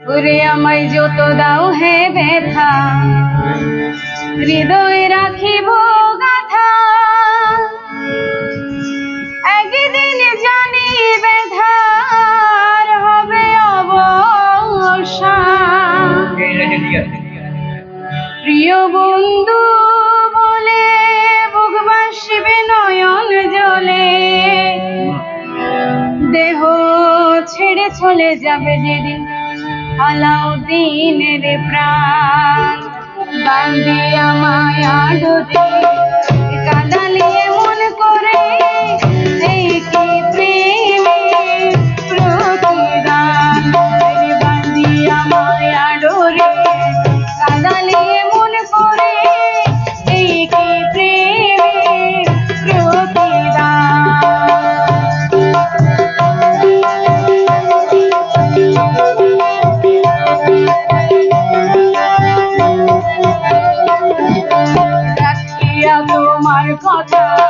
ওরে আমায় যত দাও হে ব্যথা, হৃদয় রাখিব গাথা। একদিন জানি ব্যথার হবে অবসা। প্রিয় বন্ধু বলে, বুক শিবে নয়ন জলে। দেহ ছেড়ে চলে যাবে যেদিন আলাউদ্দিনের প্রাণ। বান্দিয়া মায়া ডুতে water.